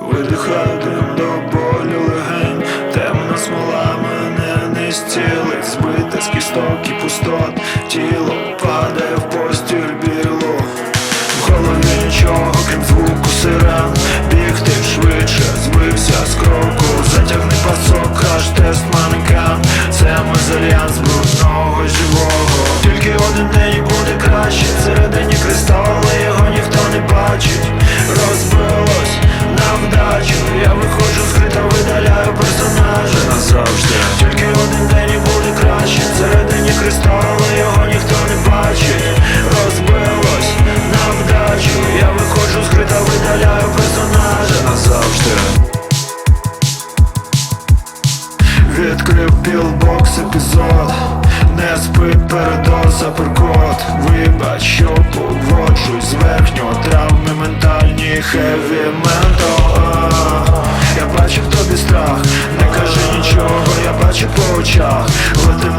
Видихаю до болю легень. Темна смола мене не стілить збита з кісток пустот. Тіло падає в постіль білу В голові нічого, крім звуку сирен Відкрив білбокс епізод. Не спить передоз аперкот Вибач, що поводжусь з верхнього. Травми ментальні хеві ментал. Я бачив тобі страх. Не кажи нічого, я бачу по очах. Летим